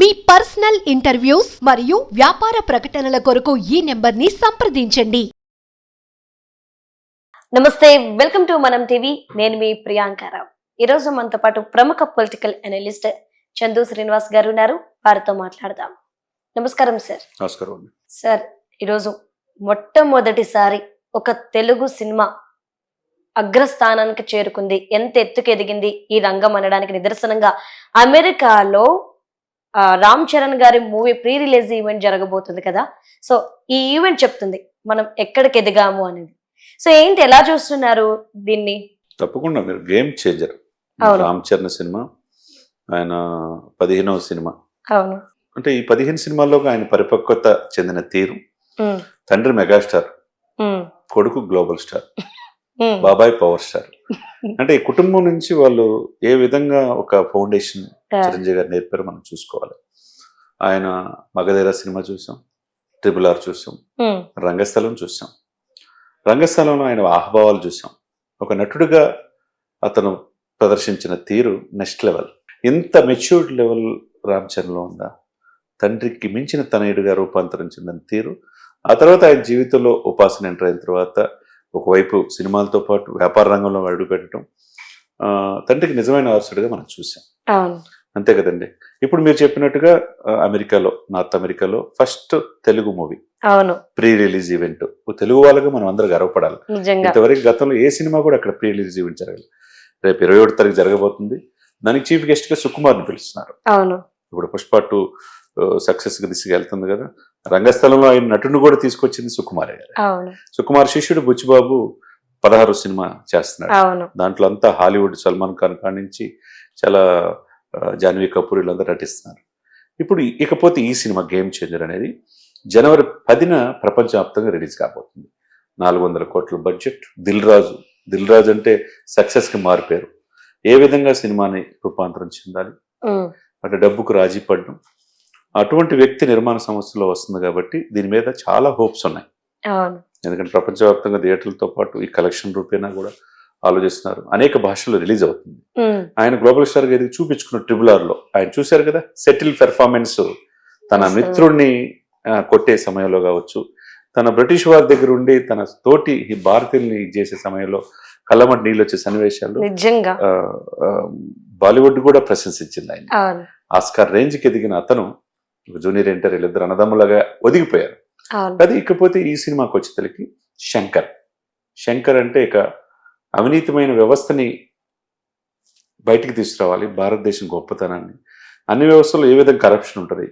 మీ personal interviews మరియు వ్యాపార ప్రకటనల కొరకు ఈ నెంబర్ని సంప్రదించండి. నమస్తే వెల్కమ్ టు మనం టీవీ. నేను మీ ప్రియాంకారావు ఈరోజు మనతో పాటు ప్రముఖ పొలిటికల్ అనలిస్ట్ చందు శ్రీనివాస్ గారు ఉన్నారు. వారితో మాట్లాడదాం. నమస్కారం సార్. నమస్కారం సార్ ఈరోజు మొట్టమొదటిసారి ఒక తెలుగు సినిమా అగ్రస్థానానికి చేరుకుంది. ఎంత ఎత్తుకు ఎదిగింది ఈ రంగం అనడానికి నిదర్శనంగా అమెరికాలో రామ్ చరణ్ గారి మూవీ ప్రీ రిలీజ్ ఈవెంట్ జరగబోతుంది కదా. సో ఈ ఈవెంట్ చెప్తుంది మనం ఎక్కడికి ఎదిగాము అనేది. సో ఏంటి ఎలా చూస్తున్నారు దీన్ని? తప్పకుండా మీరు game changer. Ram Charan cinema ఆయన పదిహేనవ సినిమా. అవును. అంటే ఈ పదిహేను సినిమాల్లో ఆయన పరిపక్వత చెందిన తీరు తండ్రి మెగాస్టార్ కొడుకు గ్లోబల్ స్టార్ బాబాయ్ పవర్ స్టార్. అంటే ఈ కుటుంబం నుంచి వాళ్ళు ఏ విధంగా ఒక ఫౌండేషన్ చిరంజీవి గారు నేర్పారో మనం చూసుకోవాలి. ఆయన మగధీర సినిమా చూసాం ట్రిపుల్ ఆర్ చూసాం ఉమ్, రంగస్థలం చూసాం. రంగస్థలంలో ఆయన ఆహ్భావాలు చూసాం. ఒక నటుడిగా అతను ప్రదర్శించిన తీరు నెక్స్ట్ లెవెల్ ఇంత మెచ్యూర్డ్ లెవెల్ రామ్ చరణ్లో ఉందా? తండ్రికి మించిన తనయుడిగా రూపాంతరం చెందిన తీరు. ఆ తర్వాత ఆయన జీవితంలో ఉపాసన ఎంటర్ అయిన తర్వాత ఒకవైపు సినిమాలతో పాటు వ్యాపార రంగంలో అడుగుపెట్టడం తండ్రికి నిజమైన వారసుడిగా మనం చూసాం. అంతే కదండి. ఇప్పుడు మీరు చెప్పినట్టుగా అమెరికాలో నార్త్ అమెరికాలో ఫస్ట్ తెలుగు మూవీ. అవును. ప్రీ రిలీజ్ ఈవెంట్ తెలుగు వాళ్ళగా మనం అందరూ గర్వపడాలి. ఇంతవరకు గతంలో ఏ సినిమా కూడా అక్కడ ప్రీ రిలీజ్ ఈవెంట్ జరగాలి రేపు ఇరవై ఒకటి తారీఖు జరగబోతుంది. దానికి చీఫ్ గెస్ట్గా సుకుమార్ని పిలుస్తున్నారు. అవును. ఇప్పుడు పుష్ప టూ సక్సెస్గా దిశగా వెళ్తుంది కదా. రంగస్థలంలో ఆయన నటుని కూడా తీసుకొచ్చింది సుకుమారే గారు. సుకుమార్ శిష్యుడు బుచ్చిబాబు పదహారు సినిమా చేస్తున్నాడు. దాంట్లో అంతా హాలీవుడ్ సల్మాన్ ఖాన్ కాడి నుంచి చాలా జాన్వీ కపూర్ వీళ్ళందరూ నటిస్తున్నారు. ఇప్పుడు ఇకపోతే ఈ సినిమా గేమ్ చేంజర్ అనేది జనవరి పదిన ప్రపంచవ్యాప్తంగా రిలీజ్ కాబోతుంది. నాలుగు వందల కోట్ల బడ్జెట్ దిల్ రాజు. దిల్ రాజు అంటే సక్సెస్కి మారిపోయారు. ఏ విధంగా సినిమాని రూపాంతరం చెందాలి? అంటే డబ్బుకు రాజీ పడడం. అటువంటి వ్యక్తి నిర్మాణ సంస్థలో వస్తుంది కాబట్టి దీని మీద చాలా హోప్స్ ఉన్నాయి. ఎందుకంటే ప్రపంచవ్యాప్తంగా థియేటర్లతో పాటు ఈ కలెక్షన్ రూపేణా కూడా ఆలోచిస్తున్నారు. అనేక భాషల్లో రిలీజ్ అవుతుంది. ఆయన గ్లోబల్ స్టార్గా ఎదిగి చూపించుకున్న ట్రిబుల్ ఆర్లో ఆయన చూశారు కదా? సెటిల్ పెర్ఫార్మెన్స్ తన. మిత్రుడిని కొట్టే సమయంలో కావచ్చు తన బ్రిటిష్ వారి దగ్గర ఉండి తన తోటి ఈ భారతీయుల్ని చేసే సమయంలో కళ్ళమటి నీళ్ళు వచ్చే సన్నివేశాలు నిజంగా. బాలీవుడ్ కూడా ప్రశంసించింది ఆయన. ఆస్కార్ రేంజ్కి ఎదిగిన అతను జూనియర్ ఎన్టర్ వీళ్ళిద్దరు అన్నదమ్ములుగా ఒదిగిపోయారు. అది ఇకపోతే ఈ సినిమాకి వచ్చేసరికి శంకర్. శంకర్ అంటే ఇక అవినీతిమైన వ్యవస్థని బయటికి తీసుకురావాలి. భారతదేశం గొప్పతనాన్ని. అన్ని వ్యవస్థల్లో ఏ విధంగా కరప్షన్ ఉంటుంది?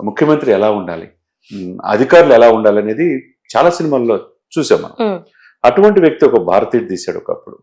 ముఖ్యమంత్రి ఎలా ఉండాలి? అధికారులు ఎలా ఉండాలి అనేది చాలా సినిమాల్లో చూసాం మనం. అటువంటి వ్యక్తి ఒక భారతీయుడు తీశాడు ఒకప్పుడు.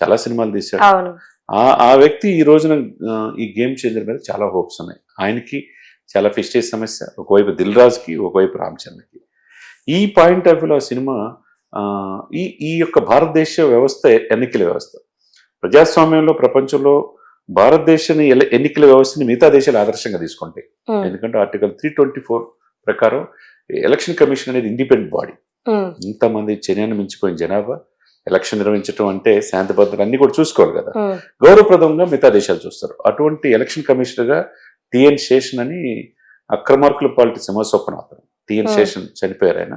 చాలా సినిమాలు తీశాడు. ఆ ఆ వ్యక్తి ఈ రోజున ఈ గేమ్ చేంజర్ మీద చాలా హోప్స్ ఉన్నాయి. ఆయనకి చాలా ఫిస్టేజ్ సమస్య. ఒకవైపు దిల్ రాజుకి ఒకవైపు రామ్ చరణ్కి ఈ పాయింట్ ఆఫ్ వ్యూలో ఆ సినిమా ఈ ఈ యొక్క భారతదేశ వ్యవస్థ ఎన్నికల వ్యవస్థ. ప్రజాస్వామ్యంలో ప్రపంచంలో భారతదేశం ఎన్నికల వ్యవస్థని మిగతా దేశాలు ఆదర్శంగా తీసుకుంటాయి. ఎందుకంటే ఆర్టికల్ త్రీ ట్వంటీ ఫోర్ ప్రకారం ఎలక్షన్ కమిషన్ అనేది ఇండిపెండెంట్ బాడీ. ఇంతమంది చైనాను మించిపోయిన జనాభా ఎలక్షన్ నిర్వహించడం అంటే శాంతి భద్రత అన్ని కూడా చూసుకోవాలి కదా. గౌరవప్రదంగా మిగతా దేశాలు చూస్తారు. అటువంటి ఎలక్షన్ కమిషనర్గా టిఎన్ శేషన్ అని అక్రమార్కుల పాలిటీ సింహస్వప్న అతను టిఎన్. శేషన్ చనిపోయారు ఆయన.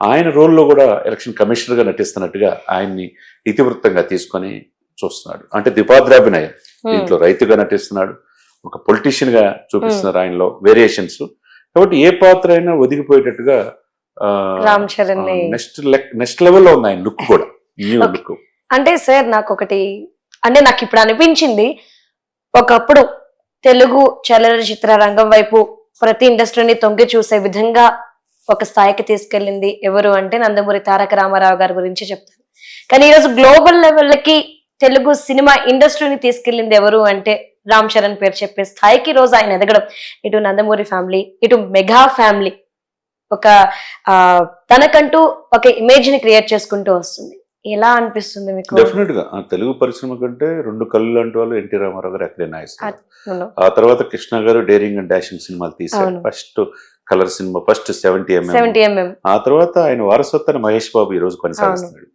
ఆయన రోల్లో కూడా ఎలక్షన్ కమిషనర్గా నటిస్తున్నట్టుగా ఆయన్ని ఇతివృత్తంగా తీసుకొని చూస్తున్నాడు. అంటే ద్విపాద్రాభినయ ఉమ్, దీంట్లో రైతుగా నటిస్తున్నాడు. ఒక పొలిటీషియన్గా చూపిస్తున్నారు ఆయనలో వేరియేషన్స్. కాబట్టి ఏ పాత్ర అయినా ఒదిగిపోయేటట్టుగా రామ్ చరణ్ని నెక్స్ట్ నెక్స్ట్ లెవెల్లో ఉంది ఆయన లుక్ కూడా. న్యూ. లుక్. అంటే సార్ నాకు ఒకటి అంటే నాకు ఇప్పుడు అనిపించింది ఒకప్పుడు తెలుగు చలనచిత్ర రంగం వైపు ప్రతి ఇండస్ట్రీని తొంగి చూసే విధంగా ఒక స్థాయికి తీసుకెళ్ళింది ఎవరు అంటే నందమూరి తారక రామారావు గారి గురించి చెప్తాను. కానీ ఈరోజు గ్లోబల్ లెవెల్కి తెలుగు సినిమా ఇండస్ట్రీని తీసుకెళ్ళింది ఎవరు అంటే రామ్ చరణ్ పేరు చెప్పే స్థాయికి రోజు ఆయన ఎదగడం. ఇటు నందమూరి ఫ్యామిలీ ఇటు మెగా ఫ్యామిలీ ఒక ఆ తనకంటూ ఒక ఇమేజ్ని క్రియేట్ చేసుకుంటూ వస్తుంది. ఎలా అనిపిస్తుంది మీకు? డెఫినెట్గా. తెలుగు పరిశ్రమ కంటే రెండు కళ్ళు లాంటి వాళ్ళు ఎన్టీ రామారావు గారు అవును. ఆ తర్వాత కృష్ణ గారు డేరింగ్ అండ్ డాషింగ్ సినిమాలు తీశారు. అవును. First colour cinema first seventy MM. ఆ తర్వాత ఆయన వారసత్వాన్ని మహేష్ బాబు ఈ రోజు కొనసాగిస్తున్నాడు.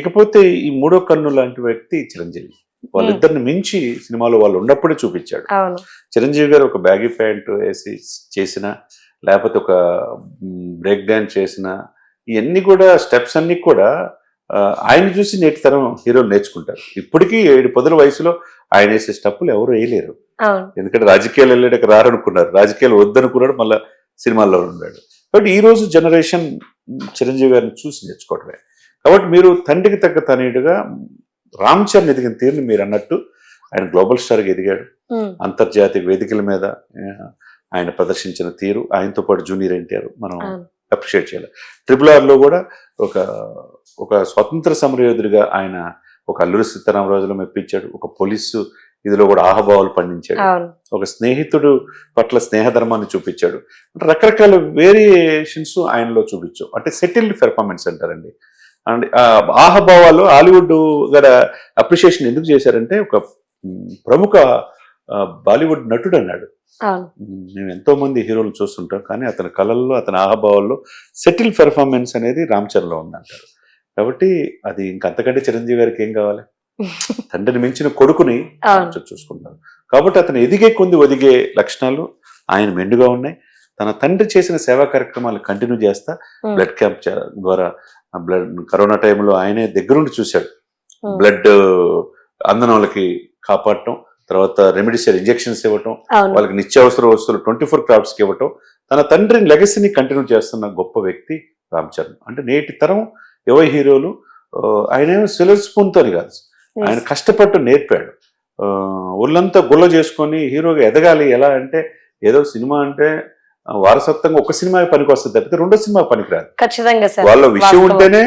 ఇకపోతే ఈ మూడో కన్ను లాంటి వ్యక్తి చిరంజీవి. వాళ్ళిద్దరిని మించి సినిమాలో వాళ్ళు ఉన్నప్పుడే చూపించాడు. చిరంజీవి గారు ఒక బ్యాగీ ప్యాంట్ వేసి చేసిన లేకపోతే ఒక బ్రేక్ డాన్స్ చేసిన ఇవన్నీ కూడా స్టెప్స్ అన్ని కూడా ఆయన చూసి నేటి తరం హీరోలు నేర్చుకుంటారు. ఇప్పటికీ ఏడు పదుల వయసులో ఆయన వేసే స్టెప్పులు ఎవరు వేయలేరు. ఎందుకంటే రాజకీయాలు వెళ్ళాక రారనుకున్నారు. రాజకీయాలు వద్దనుకున్నాడు మళ్ళీ సినిమాల్లో ఉన్నాడు. కాబట్టి ఈ రోజు జనరేషన్ చిరంజీవి గారిని చూసి నేర్చుకోవడమే కాబట్టి మీరు తండ్రికి తగ్గ తనయుడుగా రామ్ చరణ్ ఎదిగిన తీరుని మీరు అన్నట్టు ఆయన గ్లోబల్ స్టార్గా ఎదిగాడు. అంతర్జాతీయ వేదికల మీద ఆయన ప్రదర్శించిన తీరు ఆయనతో పాటు జూనియర్ ఎన్టీఆర్ మనం. అప్రిషియేట్ చేయాలి. ట్రిపుల్ ఆర్లో కూడా ఒక ఒక స్వతంత్ర సమరయోధుడిగా ఆయన ఒక అల్లూరి సీతారామరాజులో మెప్పించాడు. ఒక పోలీసు ఇదిలో కూడా ఆహభావాలు పండించాడు. ఒక స్నేహితుడు పట్ల స్నేహధర్మాన్ని చూపించాడు. రకరకాల వేరియేషన్స్ ఆయనలో చూపించు. అంటే సెటిల్డ్ పెర్ఫార్మెన్స్ అంటారండి. అండ్ ఆహభావాలు హాలీవుడ్ గడ అప్రిషియేషన్ ఎందుకు చేశారంటే ఒక ప్రముఖ బాలీవుడ్ నటుడు అన్నాడు. మేము ఎంతో మంది హీరోలు చూస్తుంటాం కానీ అతని కళల్లో అతని ఆహభావాల్లో సెటిల్ పెర్ఫార్మెన్స్ అనేది రామ్ చరణ్లో ఉందంటారు. కాబట్టి అది ఇంకంతకంటే చిరంజీవి గారికి ఏం కావాలి? తండ్రిని మించిన కొడుకుని అవును. చూ- చూసుకుంటారు కాబట్టి అతను ఎదిగే కొంది ఒదిగే లక్షణాలు ఆయన మెండుగా ఉన్నాయి తన తండ్రి చేసిన సేవా కార్యక్రమాలు కంటిన్యూ చేస్తా. బ్లడ్ క్యాంప్ ద్వారా బ్లడ్ కరోనా టైంలో ఆయనే దగ్గరుండి చూశాడు. బ్లడ్ అందని వాళ్ళకి కాపాడటం తర్వాత రెమెడీసియర్ ఇంజెక్షన్స్ ఇవ్వటం వాళ్ళకి నిత్యావసర వస్తువులు ట్వంటీ ఫోర్ క్రాఫ్ట్స్కి ఇవ్వటం తన తండ్రిని లెగసీని కంటిన్యూ చేస్తున్న గొప్ప వ్యక్తి రామ్ చరణ్ అంటే నేటి తరం యువ హీరోలు ఆ, ఆయన ఏమో సిలర్ స్పూన్తో కాదు ఆయన. కష్టపట్టు నేర్పాడు. ఒళ్ళంతా గుల్ల చేసుకొని హీరోగా ఎదగాలి ఎలా అంటే ఏదో సినిమా అంటే వారసత్వంగా ఒక సినిమా పనికి వస్తుంది తప్పితే రెండో సినిమా పనికిరాదు. ఖచ్చితంగా సార్. వాళ్ళ విషయం. ఉంటేనే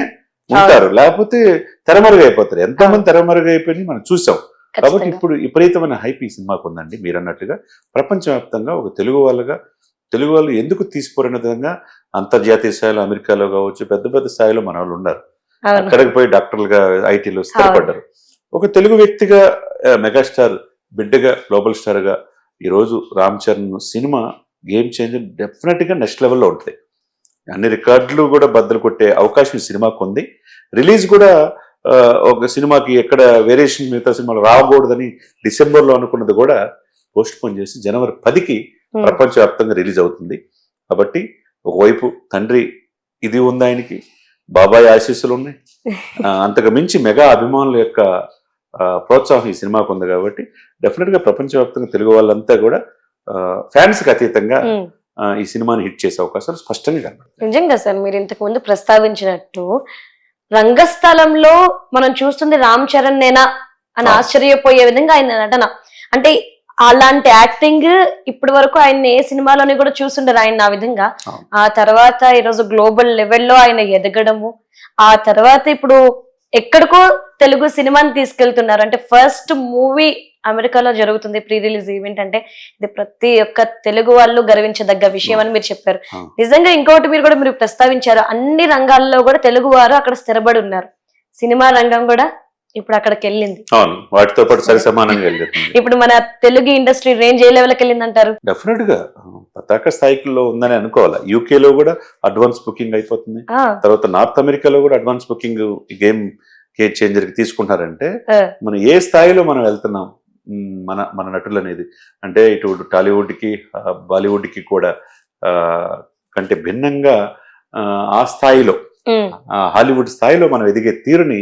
ఉంటారు. లేకపోతే తెరమరుగు అయిపోతారు ఎంతమంది తెరమరుగు అయిపోయి మనం చూసాం. కాబట్టి. ఇప్పుడు విపరీతమైన హైప్ ఈ సినిమాకు ఉందండి మీరు అన్నట్టుగా ప్రపంచవ్యాప్తంగా ఒక తెలుగు వాళ్ళగా తెలుగు వాళ్ళు ఎందుకు తీసిపోరిన విధంగా అంతర్జాతీయ స్థాయిలో అమెరికాలో కావచ్చు పెద్ద పెద్ద స్థాయిలో మన వాళ్ళు ఉన్నారు. అక్కడికి పోయి డాక్టర్లుగా ఐటీలో స్థిరపడ్డారు. ఒక తెలుగు వ్యక్తిగా మెగాస్టార్ బిడ్డగా గ్లోబల్ స్టార్గా ఈరోజు Ram Charan cinema game changer డెఫినెట్గా నెక్స్ట్ లెవెల్లో ఉంటుంది. అన్ని రికార్డులు కూడా బద్దలు కొట్టే అవకాశం ఈ సినిమాకు ఉంది. రిలీజ్ కూడా ఒక సినిమాకి ఎక్కడ వేరియేషన్ మిగతా సినిమాలు రాకూడదని డిసెంబర్లో అనుకున్నది కూడా పోస్ట్ పోన్ చేసి జనవరి పదికి. ప్రపంచవ్యాప్తంగా రిలీజ్ అవుతుంది. కాబట్టి ఒకవైపు తండ్రి ఇది ఉంది ఆయనకి బాబాయ్ ఆశీస్సులు ఉన్నాయి. అంతకు మించి మెగా అభిమానుల యొక్క ప్రోత్సాహం ఈ సినిమాకు ఉంది కాబట్టి డెఫినెట్గా ప్రపంచవ్యాప్తంగా తెలుగు వాళ్ళంతా కూడా ఫ్యాన్స్కి అతీతంగా ఈ సినిమాని హిట్ చేసే అవకాశాలు స్పష్టంగా కనబడతాయి నిజంగా సార్ మీరు ఇంతకు ముందు ప్రస్తావించినట్టు రంగస్థలంలో మనం చూస్తుంది రామ్ చరణ్ నేనా అని. ఆశ్చర్యపోయే విధంగా ఆయన నటన అంటే అలాంటి యాక్టింగ్ ఇప్పటి వరకు ఆయన ఏ సినిమాలోని కూడా చూస్తుండరు ఆయన ఆ విధంగా. ఆ తర్వాత ఈరోజు గ్లోబల్ లెవెల్లో ఆయన ఎదగడము ఆ తర్వాత ఇప్పుడు ఎక్కడికో తెలుగు సినిమాని తీసుకెళ్తున్నారు. అంటే ఫస్ట్ మూవీ అమెరికాలో జరుగుతుంది ప్రీ రిలీజ్ ఈవెంట్ అంటే ఇది ప్రతి ఒక్క తెలుగు వాళ్ళు గర్వించదగ్గ విషయం అని మీరు చెప్పారు. నిజంగా ఇంకొకటి మీరు కూడా మీరు ప్రస్తావించారు. అన్ని రంగాల్లో కూడా తెలుగు వారు అక్కడ స్థిరపడి ఉన్నారు. సినిమా రంగం కూడా ఇప్పుడు అక్కడికి వెళ్ళింది అవును వాటితో పాటు సరి సమానంగా వెళ్తుంది ఇప్పుడు మన తెలుగు ఇండస్ట్రీ రేంజ్ ఏ లెవెల్కి వెళ్ళింది అంటారు డెఫినెట్గా పతాక స్థాయిలో ఉందని అనుకోవాలి? UK లో కూడా అడ్వాన్స్ బుకింగ్ అయిపోతుంది. తర్వాత నార్త్ అమెరికాలో కూడా అడ్వాన్స్ బుకింగ్ గేమ్ కేజ్ చేంజర్కి తీసుకుంటారంటే. మనం ఏ స్థాయిలో మనం వెళ్తున్నాం? మన మన నటులు అనేది అంటే ఇటు టాలీవుడ్కి బాలీవుడ్కి కూడా కంటే భిన్నంగా ఆ, స్థాయిలో హాలీవుడ్ స్థాయిలో మనం ఎదిగే తీరుని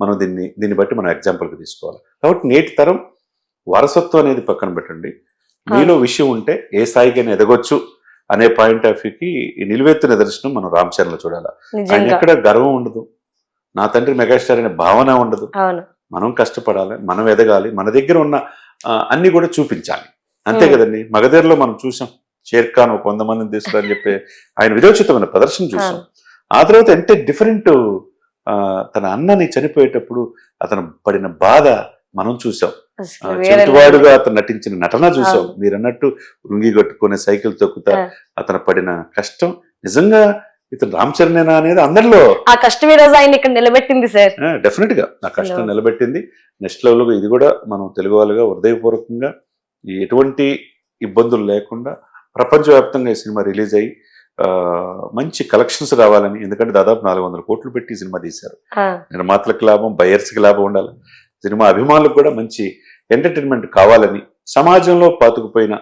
మనం దీన్ని దీన్ని బట్టి మనం ఎగ్జాంపుల్కి తీసుకోవాలి. కాబట్టి నేటి తరం వారసత్వం అనేది పక్కన పెట్టండి. మీలో విషయం ఉంటే ఏ స్థాయికైనా ఎదగొచ్చు అనే పాయింట్ ఆఫ్ వ్యూకి నిలువెత్తు నిదర్శనం మనం రామ్ చరణ్లో చూడాలి. ఆయన ఎక్కడ గర్వం ఉండదు. నా తండ్రి మెగాస్టార్ అనే భావన ఉండదు. మనం కష్టపడాలి మనం ఎదగాలి మన దగ్గర ఉన్న అన్ని కూడా చూపించాలి. అంతే. కదండి. మగధీరలో మనం చూసాం షేర్ ఖాన్ ఒక వంద మందిని తీసుకుని చెప్పి ఆయన విరోచితమైన ప్రదర్శన చూసాం. ఆ తర్వాత ఎంతే డిఫరెంట్ తన అన్నని చనిపోయేటప్పుడు అతను పడిన బాధ మనం చూసాం. ఆ, చెవిటివాడుగా అతను నటించిన నటన చూసాం. మీరు అన్నట్టు రుంగి కట్టుకునే సైకిల్ తొక్కుతా ఆ. అతను పడిన కష్టం నిజంగా ఇతను రామ్ చరణేనా అనేది అందరిలో. ఆ కష్టం ఆయన ఇక్కడ నిలబెట్టింది సార్. డెఫినెట్గా నా కష్టం నిలబెట్టింది. నెక్స్ట్ లెవెల్ ఇది కూడా మనం తెలుగు వాళ్ళుగా హృదయపూర్వకంగా ఎటువంటి ఇబ్బందులు లేకుండా ప్రపంచవ్యాప్తంగా ఈ సినిమా రిలీజ్ అయ్యి ఆ, మంచి కలెక్షన్స్ రావాలని. ఎందుకంటే దాదాపు నాలుగు వందల కోట్లు పెట్టి సినిమా తీశారు. నిర్మాతలకు లాభం బయర్స్కి లాభం ఉండాలి. సినిమా అభిమానులకు కూడా మంచి ఎంటర్టైన్మెంట్ కావాలని సమాజంలో పాతుకుపోయిన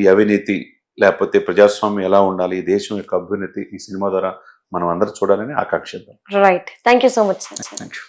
ఈ అవినీతి లేకపోతే ప్రజాస్వామ్యం ఎలా ఉండాలి ఈ దేశం యొక్క అభ్యున్నతి ఈ సినిమా ద్వారా మనం అందరూ చూడాలని ఆకాంక్షిద్దాం. Right thank you so much thank you